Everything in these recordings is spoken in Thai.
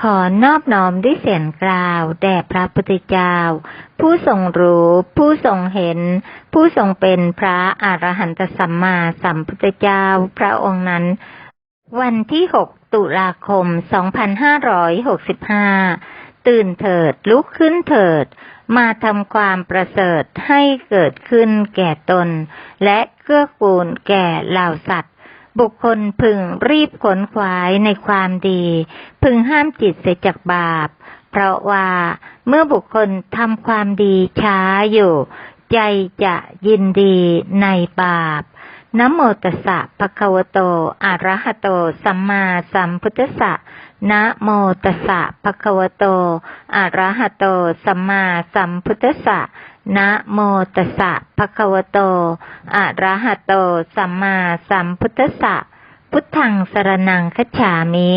ขอนอบน้อมด้วยเสียงกล่าวแด่พระพุทธเจ้า ผู้ทรงรู้ ผู้ทรงเห็น ผู้ทรงเป็นพระอรหันตสัมมาสัมพุทธเจ้าพระองค์นั้น วันที่ 6 ตุลาคม 2565 ตื่นเถิดลุกขึ้นเถิด มาทำความประเสริฐให้เกิดขึ้นแก่ตน และเกื้อกูลแก่เหล่าสัตว์ บุคคลพึงรีบขนขวายในความดี พึงห้ามจิตเสียจากบาป เพราะว่าเมื่อบุคคลทำความดีช้าอยู่ ใจจะยินดีในบาปนะโมตัสสะภะคะวะโต อะระหะโต สัมมาสัมพุทธัสสะนะโมตัสสะภะคะวะโต อะระหะโต สัมมาสัมพุทธัสสะ นะโมตัสสะภะคะวะโต อะระหะโต สัมมาสัมพุทธัสสะ พุทธังสรนังคัจฉามิ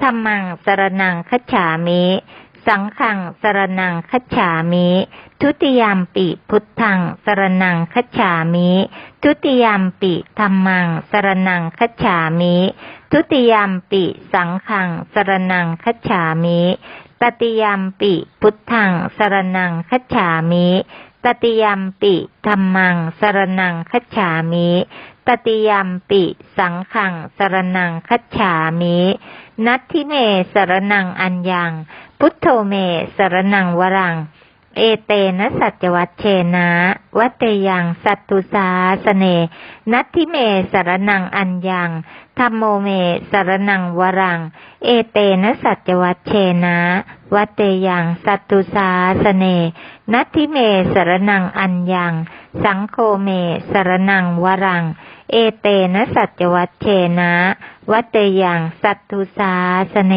ธัมมังสรนังคัจฉามิ สังฆังสรนังคัจฉามิ ทุติยามปิพุทธังสรนังคัจฉามิ ทุติยามปิธัมมังสรนังคัจฉามิ ทุติยามปิสังฆังสรนังคัจฉามิ ตติยามปิ พุทธังสรนังคัจฉามิตติยามปิธรรมังสรนังคัจฉามิตติยามปิ สังขังสรนังคัจฉามินัตถิเมสรนังอัญญัง พุทโธเมสรนังวรัง เอเตนะสัจวัตเชนะ วัตเตยังสัตตุสาสเน นัตถิเมสรนังอัญญังธรรมโมเมสรนังวรัง เอเตนะสัจวัตเชนะ วัตเตยังสัตตุสาสเน นัตถิเมสรนังอัญญัง สังโฆเมสรนังวรัง เอเตนะสัจวัตเชนะ วัตเตยังสัตตุสาสเน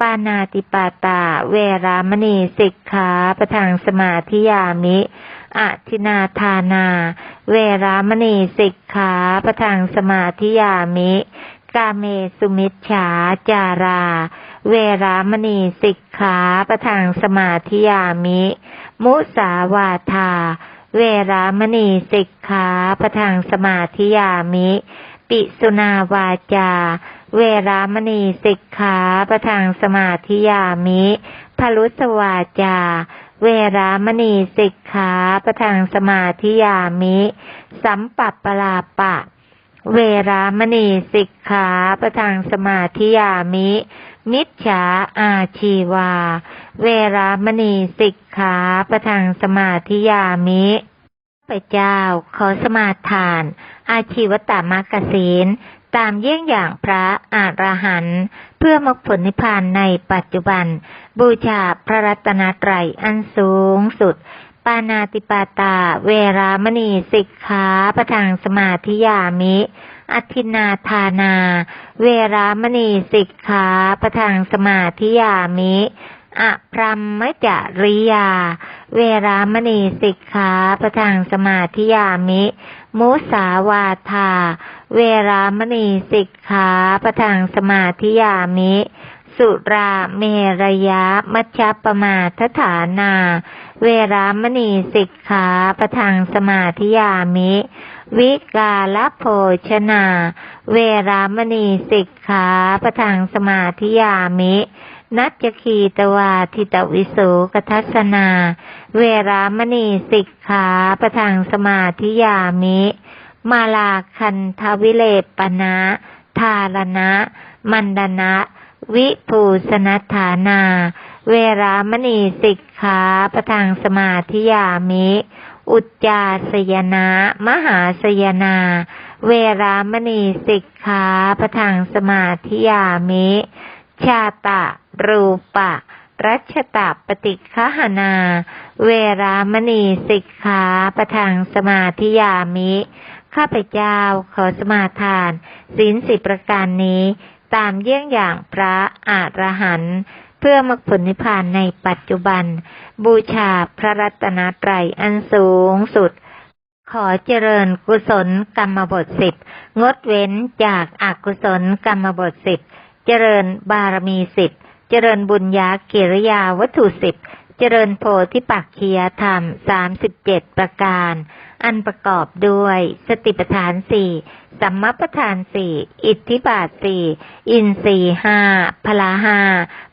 ปานาติปาตา เวรามณีสิกขาประทังสมาธิยามิอะทินาทานา เวรามณีสิกขาประทังสมาธิยามิ กาเมสุมิชฉาจารา เวรามณีสิกขาประทังสมาธิยามิ มุสาวาทา เวรามณีสิกขาประทังสมาธิยามิ ปิสุนาวาจา เวรามณีสิกขาประทังสมาธิยามิพลุสวาจา เวรามณีสิกขาประทังสมาธิยามิ สัมปัปปลาปะ เวรามณีสิกขาประทังสมาธิยามิ มิจฉาอาชีวา เวรามณีสิกขาประทังสมาธิยามิ พเจ้า ขอสมาทาน อาชีวตามากศีลตามเยี่ยงอย่างพระอาราหันต์เพื่อมรรคผลนิพพานในปัจจุบัน บูชาพระรัตนตรัยอันสูงสุด ปานาติปาตา เวรามณีสิกขาประทังสมาธิยามิอธินาทานา เวรามณีสิกขาประทังสมาธิยามิ อะพรหมจริยา เวรามณีสิกขาประทังสมาธิยามิ มุสาวาทา เวรามณีสิกขาประทังสมาธิยามิ สุราเมรยะมัชฌปมาทฐานา เวรามณีสิกขาประทังสมาธิยามิวิกาลโภชนา เวรามณีสิกขาประทังสมาธิยามิ นัจคีตวาทิตวิโสกทัสนา เวรามณีสิกขาประทังสมาธิยามิ มาลาคันทวิเลปนะ ทารณะ มันดนะ วิภูสนัฐานา เวรามณีสิกขาประทังสมาธิยามิ อุจจาสยนะ มหาสยนา เวรามณีสิกขาประทังสมาธิยามิ ชาตะ รูปะ รัชตะปฏิคหนา เวรามณีสิกขาประทังสมาธิยามิ ข้าพเจ้าขอสมาทานศีลสิบประการนี้ ตามเยี่ยงอย่างพระอาหรหันต์เพื่อมรรคผลนิพพานในปัจจุบัน บูชาพระรัตนตรัยอันสูงสุดขอเจริญกุศลกรรมบทสิบงดเว้นจากอากุศลกรรมบทสิบเจริญบารมีสิบ เจริญบุญญาเกิริยาวัตถุสิบ เจริญโพธิปักคียธรรมสามสิบเจ็ดประการ อันประกอบด้วย สติปัฏฐานสี่สัมมาปัฏฐานสี่อิทธิบาทสี่อินทรีย์ห้าพละห้า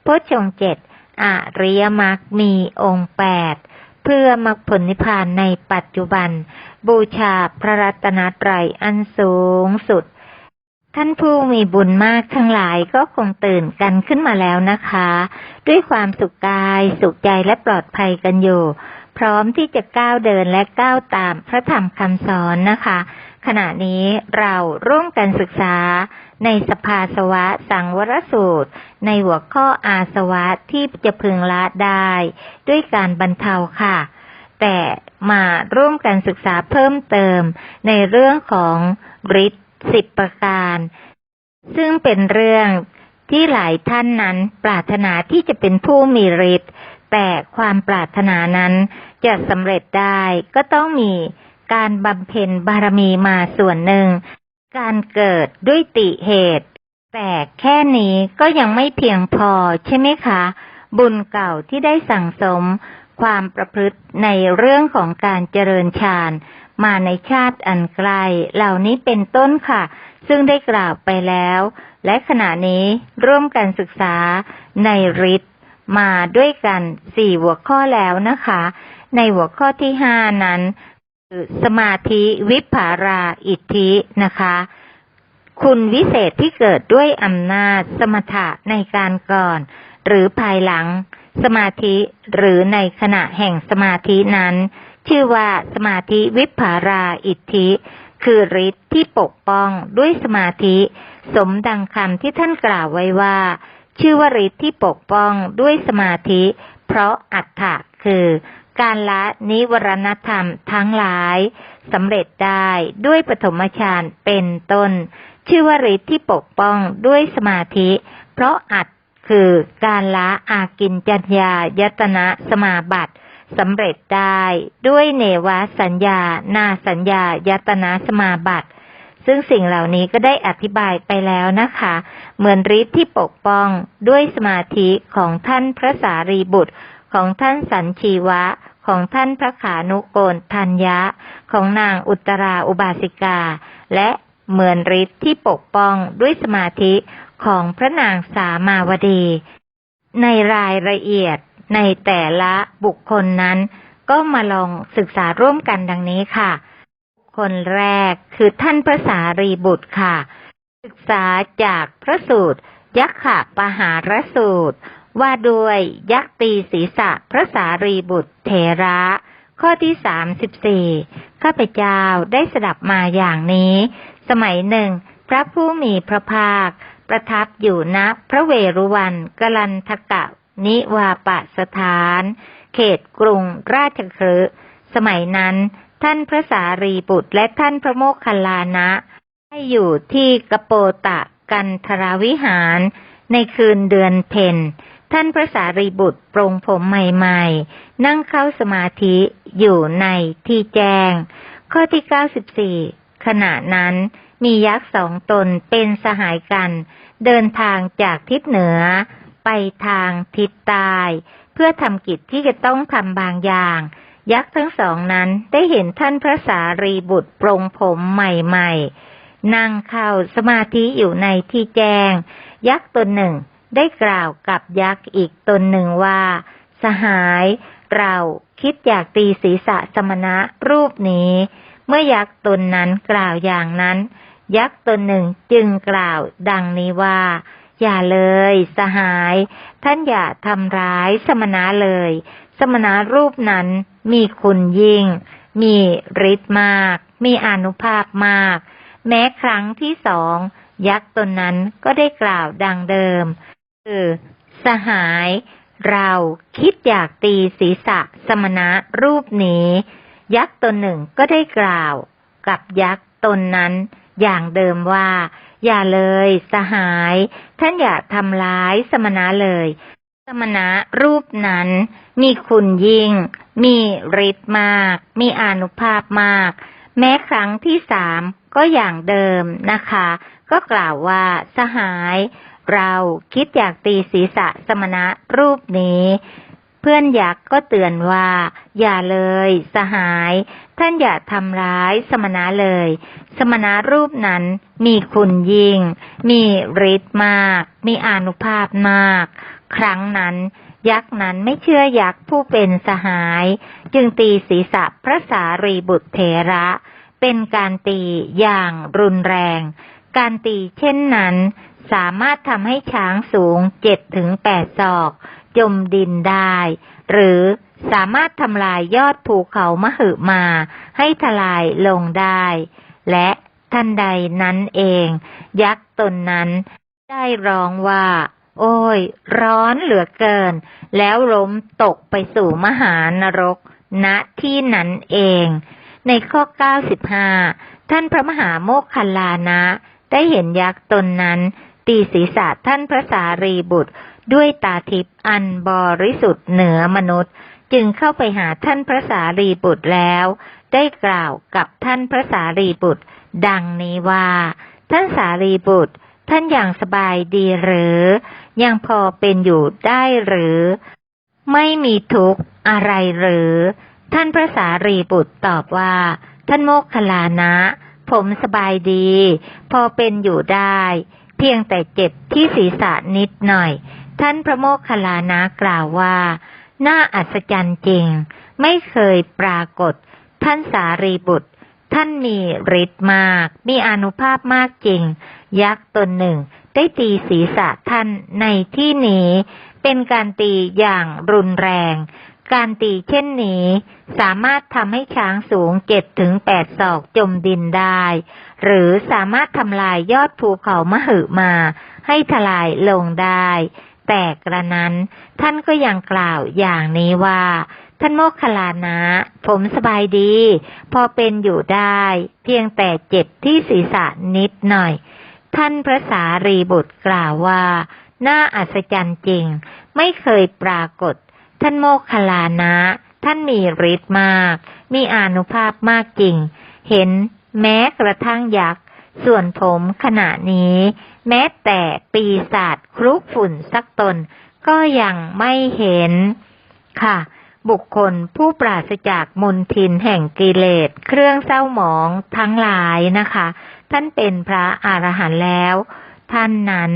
โพชฌงเจ็ดอริยมรรคมีองค์แปดเพื่อมรรคผลนิพพานในปัจจุบัน บูชาพระรัตนตรัยอันสูงสุด ท่านผู้มีบุญมากทั้งหลายก็คงตื่นกันขึ้นมาแล้วนะคะ ด้วยความสุขกายสุขใจและปลอดภัยกันอยู่ พร้อมที่จะก้าวเดินและก้าวตามพระธรรมคำสอนนะคะ ขณะนี้เราร่วมกันศึกษาในสภาสวะสังวรสูตร ในหัวข้ออาสวะที่จะพึงละได้ ด้วยการบรรเทาค่ะ แต่มาร่วมกันศึกษาเพิ่มเติมในเรื่องของฤทธิ์ สิบประการ ซึ่งเป็นเรื่องที่หลายท่านนั้นปรารถนาที่จะเป็นผู้มีฤทธิ์แต่ความปรารถนานั้นจะสำเร็จได้ก็ต้องมีการบำเพ็ญบารมีมาส่วนหนึ่ง การเกิดด้วยติเหตุ แต่แค่นี้ก็ยังไม่เพียงพอใช่ไหมคะ บุญเก่าที่ได้สั่งสม ความประพฤติในเรื่องของการเจริญฌาน มาในชาติอันไกล เหล่านี้เป็นต้นค่ะ ซึ่งได้กล่าวไปแล้ว และขณะนี้ร่วมกันศึกษาในฤทธิ์มาด้วยกันสี่หัวข้อแล้วนะคะ ในหัวข้อที่ห้านั้นคือสมาธิวิภาราอิทธินะคะ คุณวิเศษที่เกิดด้วยอำนาจสมถะในการก่อน หรือภายหลังสมาธิหรือในขณะแห่งสมาธินั้น ชื่อว่าสมาธิวิภาราอิทธิ คือฤทธิ์ที่ปกป้องด้วยสมาธิ สมดังคำที่ท่านกล่าวไว้ว่า ชื่อว่าฤทธิ์ที่ปกป้องด้วยสมาธิ เพราะอัตถะคือการละนิวรณธรรมทั้งหลายสำเร็จได้ด้วยปฐมฌานเป็นต้น ชื่อว่าฤทธิ์ที่ปกป้องด้วยสมาธิ เพราะอัตคือการละอากินจัญญายตนะสมาบัติ สำเร็จได้ด้วยเนวสัญญา นาสัญญายตนะสมาบัติ ซึ่งสิ่งเหล่านี้ก็ได้อธิบายไปแล้วนะคะ เหมือนฤทธิ์ที่ปกป้องด้วยสมาธิของท่านพระสารีบุตร ของท่านสันชีวะ ของท่านพระขานุโกนทัญญะ ของนางอุตราอุบาสิกา และเหมือนฤทธิ์ที่ปกป้องด้วยสมาธิของพระนางสามาวดี ในรายละเอียด ในแต่ละบุคคลนั้น ก็มาลองศึกษาร่วมกันดังนี้ค่ะ บุคคลแรกคือท่านพระสารีบุตรค่ะ ศึกษาจากพระสูตร ยักขะปหารสูตร ว่าด้วยยักษ์ตีศีรษะพระสารีบุตรเถระ ข้อที่สามสิบสี่ข้าพเจ้าได้สดับมาอย่างนี้ สมัยหนึ่ง พระผู้มีพระภาค ประทับอยู่ณพระเวรุวันกลันทกะ นิวาปะสถาน เขตกรุงราชคฤห์สมัยนั้น ท่านพระสารีบุตรและท่านพระโมคคัลลานะให้อยู่ที่กโปตะกันทราวิหาร ในคืนเดือนเพ็ญท่านพระสารีบุตรปรงผมใหม่ๆ นั่งเข้าสมาธิอยู่ในที่แจ้ง ข้อที่เก้าสิบสี่ขณะนั้นมียักษ์สองตนเป็นสหายกัน เดินทางจากทิศเหนือ ไปทางทิศใต้เพื่อทำกิจที่จะต้องทำบางอย่าง ยักษ์ทั้งสองนั้นได้เห็นท่านพระสารีบุตรปรงผมใหม่ๆ นั่งเข้าสมาธิอยู่ในที่แจ้ง ยักษ์ตนหนึ่งได้กล่าวกับยักษ์อีกตนหนึ่งว่า สหาย เราคิดอยากตีศีรษะสมณะรูปนี้ เมื่อยักษ์ตนนั้นกล่าวอย่างนั้น ยักษ์ตนหนึ่งจึงกล่าวดังนี้ว่า อย่าเลยสหาย ท่านอย่าทำร้ายสมณะเลย สมณะรูปนั้นมีคุณยิ่ง มีฤทธิ์มาก มีอนุภาพมาก แม้ครั้งที่สอง ยักษ์ตนนั้นก็ได้กล่าวดังเดิม คือสหาย เราคิดอยากตีศีรษะสมณะรูปนี้ ยักษ์ตนหนึ่งก็ได้กล่าว กับยักษ์ตนนั้นอย่างเดิมว่า อย่าเลย สหาย ท่านอย่าทำร้ายสมณะเลย สมณะรูปนั้น มีคุณยิ่ง มีฤทธิ์มาก มีอนุภาพมาก แม้ครั้งที่สามก็อย่างเดิมนะคะ ก็กล่าวว่าสหาย เราคิดอยากตีศีรษะสมณะรูปนี้ เพื่อนยักษ์ก็เตือนว่า อย่าเลย สหาย ท่านอย่าทำร้ายสมณะเลย สมณะรูปนั้นมีคุณยิ่ง มีฤทธิ์มาก มีอนุภาพมาก ครั้งนั้น ยักษ์นั้นไม่เชื่อยักษ์ผู้เป็นสหาย จึงตีศีรษะพระสารีบุตรเถระ เป็นการตีอย่างรุนแรง การตีเช่นนั้น สามารถทำให้ช้างสูงเจ็ดถึงแปดศอก จมดินได้ หรือสามารถทำลายยอดภูเขามหึมาให้ทลายลงได้ และทันใดนั้นเอง ยักษ์ตนนั้นได้ร้องว่า โอ้ย ร้อนเหลือเกิน แล้วล้มตกไปสู่มหานรกณที่นั้นเอง ในข้อ 95 ท่านพระมหาโมคคัลลานะ ได้เห็นยักษ์ตนนั้น ตีศีรษะท่านพระสารีบุตร ด้วยตาทิพย์อันบริสุทธิ์เหนือมนุษย์ จึงเข้าไปหาท่านพระสารีบุตรแล้ว ได้กล่าวกับท่านพระสารีบุตร ดังนี้ว่า ท่านสารีบุตร ท่านอย่างสบายดีหรือ ยังพอเป็นอยู่ได้หรือ ไม่มีทุกข์อะไรหรือ ท่านพระสารีบุตรตอบว่า ท่านโมคคลานะ ผมสบายดี พอเป็นอยู่ได้ เพียงแต่เจ็บที่ศีรษะนิดหน่อย ท่านพระโมคคัลลานะกล่าวว่า น่าอัศจรรย์จริง ไม่เคยปรากฏ ท่านสารีบุตร ท่านมีฤทธิ์มาก มีอนุภาพมากจริง ยักษ์ตนหนึ่ง ได้ตีศีรษะท่านในที่นี้ เป็นการตีอย่างรุนแรง การตีเช่นนี้ สามารถทำให้ช้างสูงเจ็ดถึงแปดศอกจมดินได้ หรือสามารถทำลายยอดภูเขามหึมาให้ทลายลงได้ แต่กระนั้น ท่านก็ยังกล่าวอย่างนี้ว่า ท่านโมคคลานะ ผมสบายดี พอเป็นอยู่ได้ เพียงแต่เจ็บที่ศีรษะนิดหน่อย ท่านพระสารีบุตรกล่าวว่า น่าอัศจรรย์จริง ไม่เคยปรากฏ ท่านโมคคลานะ ท่านมีฤทธิ์มาก มีอานุภาพมากจริง เห็นแม้กระทั่งยักษ์ ส่วนผมขณะนี้ แม้แต่ปีศาจครุกฝุ่นสักตน ก็ยังไม่เห็น ค่ะ บุคคลผู้ปราศจากมนทินแห่งกิเลส เครื่องเศร้าหมองทั้งหลายนะคะ ท่านเป็นพระอรหันต์แล้ว ท่านนั้น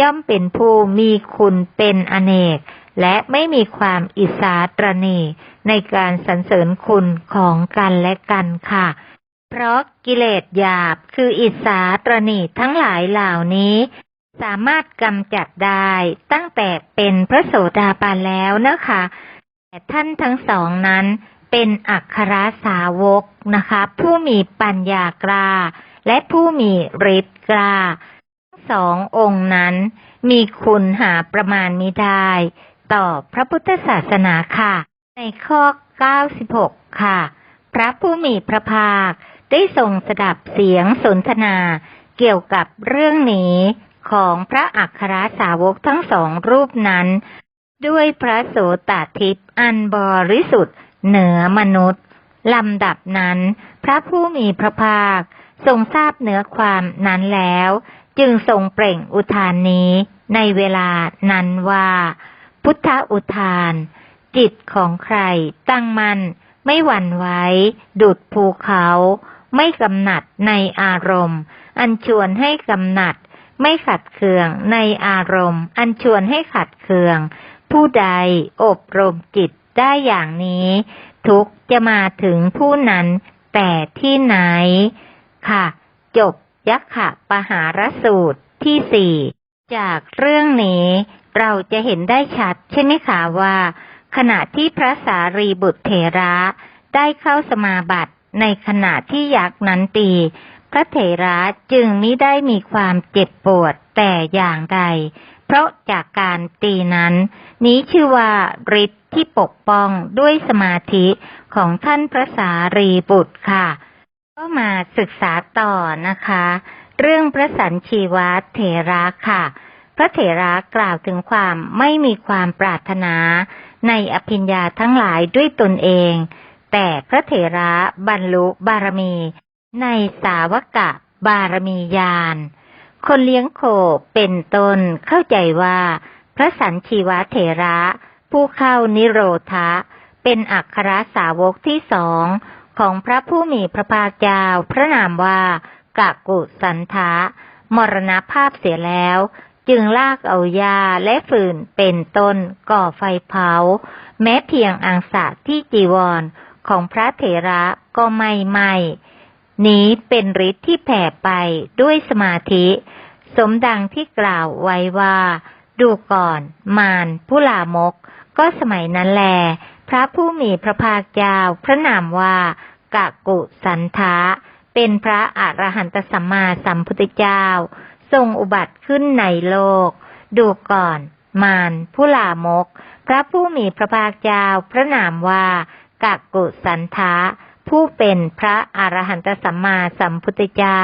ย่อมเป็นผู้มีคุณเป็นอเนก และไม่มีความอิสาตรณีในการสรรเสริญคุณของกันและกันค่ะ เพราะกิเลสหยาบคืออิสาตรณีทั้งหลายเหล่านี้ สามารถกำจัดได้ตั้งแต่เป็นพระโสดาบันแล้วนะคะ แต่ท่านทั้งสองนั้นเป็นอัครสาวกนะคะ ผู้มีปัญญากล้าและผู้มีฤทธิ์กล้าทั้งสององค์นั้น มีคุณหาประมาณมิได้ ต่อพระพุทธศาสนาค่ะ ในข้อ 96 ค่ะ พระผู้มีพระภาค ได้ทรงสดับเสียงสนทนาเกี่ยวกับเรื่องนี้ของพระอัครสาวกทั้งสองรูปนั้น ด้วยพระโสตทิพย์อันบริสุทธิ์เหนือมนุษย์ลำดับนั้น พระผู้มีพระภาค ทรงทราบเนื้อความนั้นแล้ว จึงทรงเปล่งอุทานนี้ในเวลานั้นว่า พุทธอุทาน จิตของใครตั้งมัน่นไม่หวั่นไหวดุดภูเขา ไม่กำหนัดในอารมณ์ อันชวนให้กำหนัด ไม่ขัดเคืองในอารมณ์ อันชวนให้ขัดเคือง ผู้ใดอบรมจิตได้อย่างนี้ ทุกจะมาถึงผู้นั้นแต่ที่ไหน ค่ะ จบยักขะปหารสูตรที่สี่จากเรื่องนี้เราจะเห็นได้ชัด ใช่ไหมคะว่า ขณะที่พระสารีบุตรเถระได้เข้าสมาบัติ ในขณะที่ยักษ์นั้นตี พระเถระจึงมิได้มีความเจ็บปวดแต่อย่างใด เพราะจากการตีนั้น นี้ชื่อว่าฤทธิ์ที่ปกป้องด้วยสมาธิของท่านพระสารีบุตรค่ะ ก็มาศึกษาต่อนะคะ เรื่องพระสัญชีวะเถระค่ะพระเถระกล่าวถึงความไม่มีความปรารถนาในอภิญญาทั้งหลายด้วยตนเอง แต่พระเถระบรรลุบารมี ในสาวกะบารมีญาณ คนเลี้ยงโคเป็นต้นเข้าใจว่า พระสัญชีวะเถระ ผู้เข้านิโรธะ เป็นอัครสาวกที่สองของพระผู้มีพระภาคเจ้าพระนามว่ากะกุสันทะ มรณภาพเสียแล้ว จึงลากเอายาและฟืนเป็นต้นก่อไฟเผา แม้เพียงอังสะที่จีวร ของพระเถระก็ไม่ไหมนี้เป็นฤทธิ์ที่แผ่ไปด้วยสมาธิ สมดังที่กล่าวไว้ว่า ดูก่อน มารผู้ลามก ก็สมัยนั้นแล พระผู้มีพระภาคเจ้าพระนามว่ากะกุสันทะเป็นพระอรหันตสัมมาสัมพุทธเจ้า ทรงอุบัติขึ้นในโลก ดูก่อน มารผู้ลามก พระผู้มีพระภาคเจ้าพระนามว่า กะกุสันทะผู้เป็นพระอรหันตสัมมาสัมพุทธเจ้า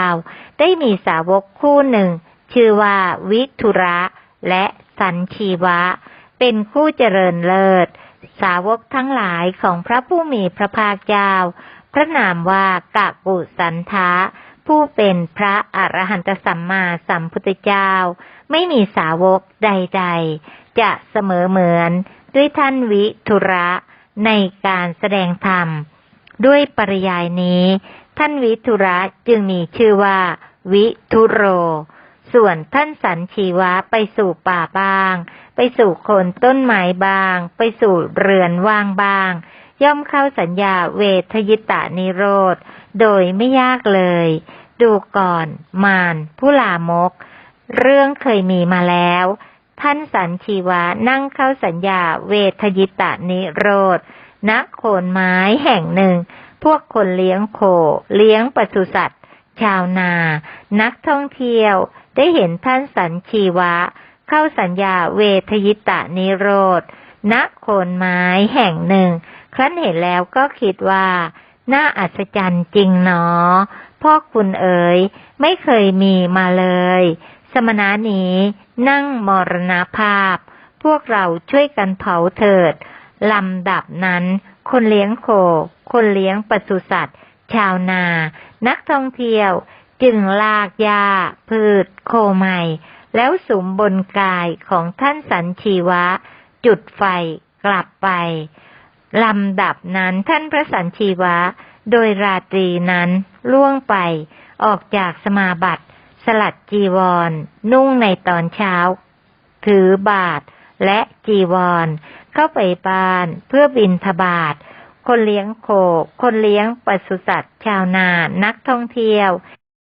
ได้มีสาวกคู่หนึ่ง ชื่อว่าวิทุระและสันชีวะ เป็นคู่เจริญเลิศ สาวกทั้งหลายของพระผู้มีพระภาคเจ้า พระนามว่ากะกุสันทะผู้เป็นพระอรหันตสัมมาสัมพุทธเจ้า ไม่มีสาวกใด ๆ จะเสมอเหมือนด้วยท่านวิทุระ ในการแสดงธรรม ด้วยปริยายนี้ ท่านวิทุระจึงมีชื่อว่า วิทุโร ส่วนท่านสันชีวะไปสู่ป่าบ้าง ไปสู่โคนต้นไม้บ้าง ไปสู่เรือนว่างบ้าง ย่อมเข้าสัญญาเวทยิตานิโรธ โดยไม่ยากเลย ดูก่อน มารผู้ลามก เรื่องเคยมีมาแล้ว ท่านสันชีวะนั่งเข้าสัญญาเวทยิตานิโรธณโคนไม้แห่งหนึ่ง พวกคนเลี้ยงโค เลี้ยงปศุสัตว์ ชาวนา นักท่องเที่ยว ได้เห็นท่านสันชีวะ เข้าสัญญาเวทยิตานิโรธณโคนไม้แห่งหนึ่ง ครั้นเห็นแล้วก็คิดว่า น่าอัศจรรย์จริงหนอ พ่อคุณเอ๋ยไม่เคยมีมาเลย สมณะนี้ นั่งมรณภาพ พวกเราช่วยกันเผาเถิด ลำดับนั้น คนเลี้ยงโค คนเลี้ยงปศุสัตว์ ชาวนา นักท่องเที่ยว จึงลากหญ้าพืช โคใหม่ แล้วสุมบนกายของท่านสันชีวะ จุดไฟกลับไป ลำดับนั้นท่านพระสันชีวะ โดยราตรีนั้นล่วงไปออกจากสมาบัติ สลัดจีวร นุ่งในตอนเช้า ถือบาทและจีวร เข้าไปบ้านเพื่อบินทบาท คนเลี้ยงโค คนเลี้ยงปศุสัตว์ชาวนานักท่องเที่ยว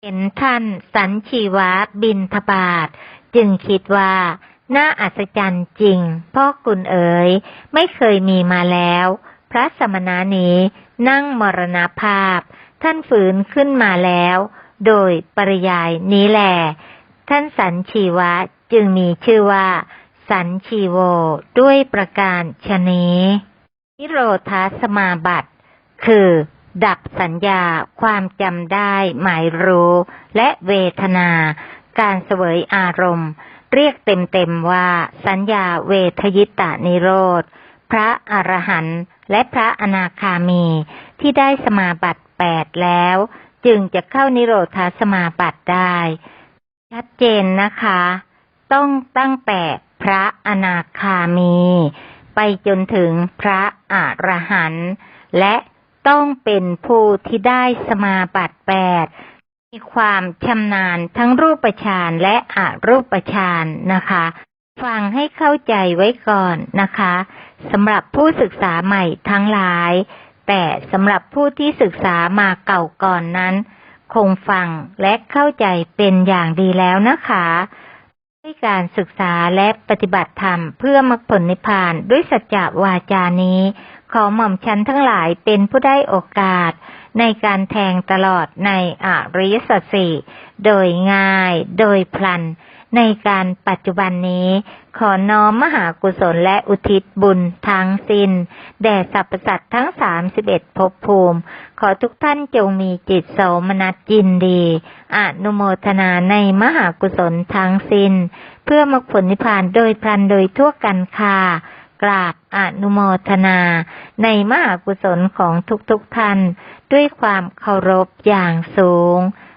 เห็นท่านสันชีวะบินทบาท จึงคิดว่าน่าอัศจรรย์จริง พ่อคุณเอ๋ยไม่เคยมีมาแล้ว พระสมณานี้นั่งมรณภาพ ท่านฝืนขึ้นมาแล้ว โดยปริยายนี้แหลท่านสันชีวะจึงมีชื่อว่า สันชีโวด้วยประการชนี้ นิโรธาสมาบัติ คือ ดับสัญญาความจำได้ หมายรู้ และเวทนา การเสวยอารมณ์ เรียกเต็มๆว่า สัญญาเวทยิตานิโรธ พระอรหันต์และพระอนาคามีที่ได้สมาบัติแปดแล้ว จึงจะเข้านิโรธาสมาบัติได้ ชัดเจนนะคะ ต้องตั้งแต่พระอนาคามี ไปจนถึงพระอรหันต์และต้องเป็นผู้ที่ได้สมาบัติแปดมีความชำนาญทั้งรูปฌานและอรูปฌานนะคะ ฟังให้เข้าใจไว้ก่อนนะคะสำหรับผู้ศึกษาใหม่ทั้งหลาย แต่สำหรับผู้ที่ศึกษามาเก่าก่อนนั้น คงฟังและเข้าใจเป็นอย่างดีแล้วนะคะด้วยการศึกษาและปฏิบัติธรรมเพื่อมรรคผลนิพพานด้วยสัจจะวาจานี้ ขอหม่อมชันทั้งหลายเป็นผู้ได้โอกาส ในการแทงตลอดในอริยสัจสี่โดยง่าย โดยพลัน ในการปัจจุบันนี้ ขอน้อมมหากุศลและอุทิศบุญทั้งสิน้น แด่สรรพสัตว์ทั้งสามสิบเอ็ดภพภูมิ ขอทุกท่านจงมีจิตโสมนัสยินดี อนุโมทนาในมหากุศลทั้งสิน้น เพื่อมรรคผลนิพพานโดยพลันโดยทั่วกันค่ะกราบอนุโมทนา ในมหากุศลของทุกๆทท่าน ด้วยความเคารพอย่างสูง